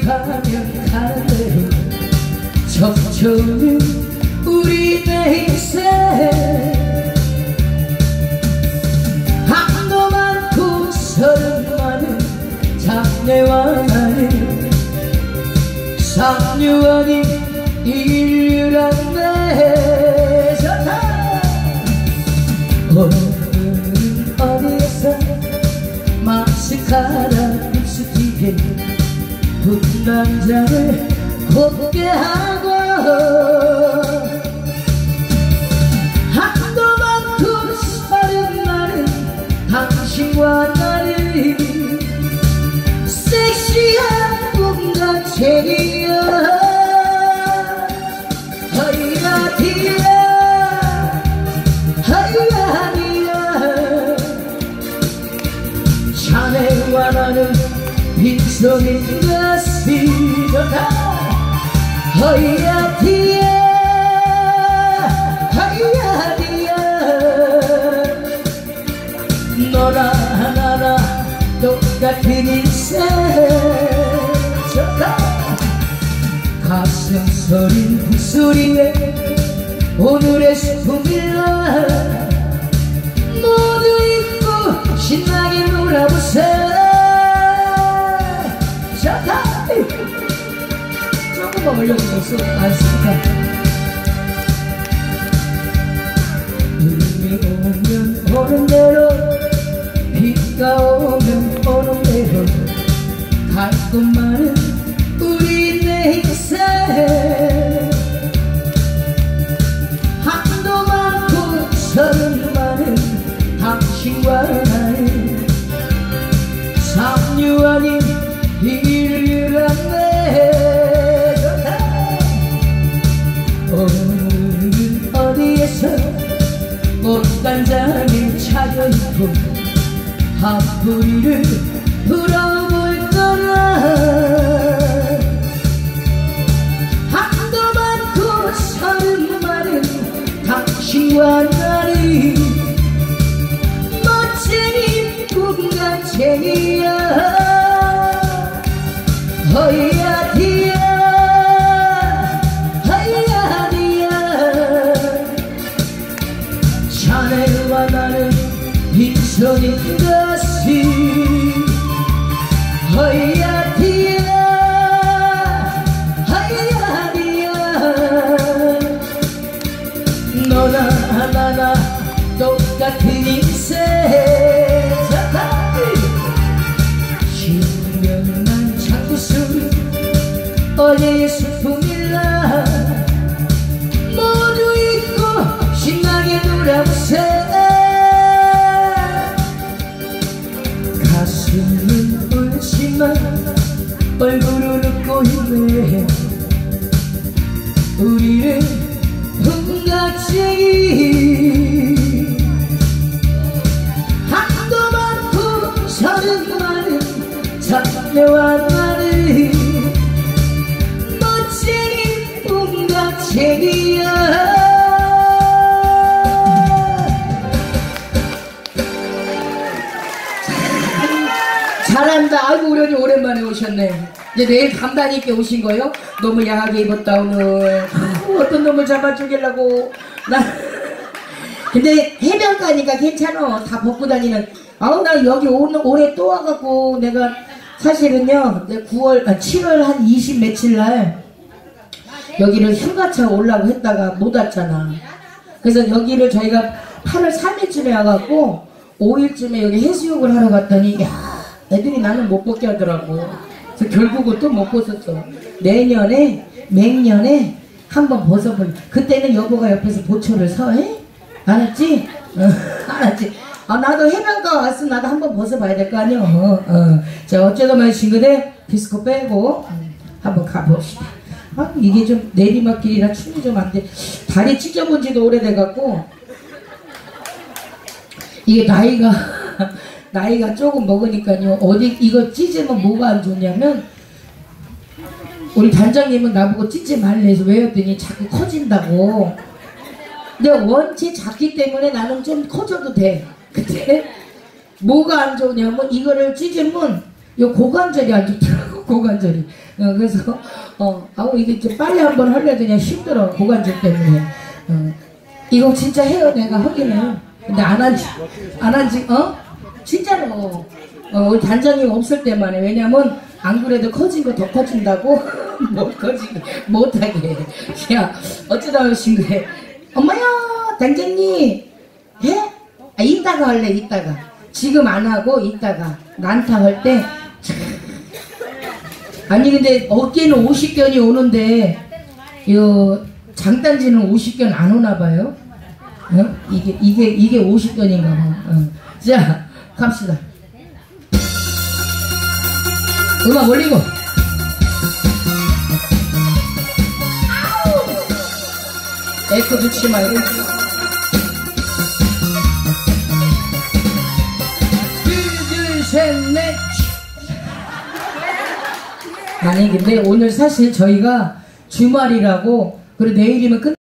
가면 가는 대로 점점 우리 내 인생 한도 많고 서름 많은 장래와 나는 상류 아닌 인류란 내 좋다. 오늘은 어디에서 마스카라 남자를 곱게 하고 한도 많고 서른 많은 당신과 나를 섹시한 꿈과 체리 빈손인 것이 좋다 똑같은 인생. 좋다. 가슴 소린 북소리에 오늘의 스품일라 조금만 올려주셨어 알겠습니 차려입고 한풀이를 불어볼 거라. 한도 많고 서른 많은 당신과 나를 멋진 꿈과 제이야. 허이 어제의 수품일라 모두 잊고 신나게 놀아보세요 가슴은 울지만 얼굴은 웃고 있네. 우리는 풍각쟁이 한도 많고 서른 많은 장래와 풍각쟁이야 잘한다. 아이고 우리 언니 오랜만에 오셨네. 이제 내일 감단 있게 오신 거요? 너무 야하게 입었다 오늘. 아우, 어떤 놈을 잡아주길라고. 나 근데 해변가니까 괜찮아. 다 벗고 다니는. 아우 나 여기 오늘 올해 또 와갖고 내가 사실은요. 9월 아 7월 한 20 며칠 날 여기를 휴가차 오려고 했다가 못 왔잖아. 그래서 여기를 저희가 8월 3일쯤에 와갖고 5일쯤에 여기 해수욕을 하러 갔더니 야 애들이 나는 못 벗게 하더라고. 그래서 결국은 또 못 벗었어. 내년에 맹년에 한번 벗어볼. 그때는 여보가 옆에서 보초를 서 해? 알았지? 어, 알았지? 아 나도 해변가 왔어. 나도 한번 벗어봐야 될 거 아니야. 어, 어. 자 어쩌다 말친구들 디스코 빼고 음, 한번 가봅시다. 아 이게 좀 내리막길이라 춤이 좀 안 돼. 다리 찢어본 지도 오래돼갖고 이게 나이가 나이가 조금 먹으니까요. 어디 이거 찢으면 뭐가 안 좋냐면 우리 단장님은 나보고 찢지 말래서 왜 했더니 자꾸 커진다고. 근데 원체 작기 때문에 나는 좀 커져도 돼. 근데 뭐가 안 좋냐면 이거를 찢으면 요 고관절이 안 좋더라 고 고관절이. 어, 그래서 어, 아우 이게 좀 빨리 한번 하려 그냥 힘들어 고관절 때문에. 어, 이거 진짜 해요 내가 하기는. 근데 안 한지 안 한지 어 진짜로 어, 우리 단장님 없을 때만 해. 왜냐면 안 그래도 커진 거 더 커진다고 못 커지게 못하게. 야 어쩌다 오신 거래. 엄마야 단장님 예? 아, 이따가 할래 이따가 지금 안 하고 이따가 난타 할 때 아니 근데 어깨는 50견이 오는데 요 장단지는 50견 안 오나 봐요? 어? 이게 이게 이게 50견인가 봐. 어. 자 갑시다. 음악 올리고. 에코 듣지 말고. 둘 둘 셋 넷 근데 오늘 사실 저희가 주말이라고 그리고 내일이면 끝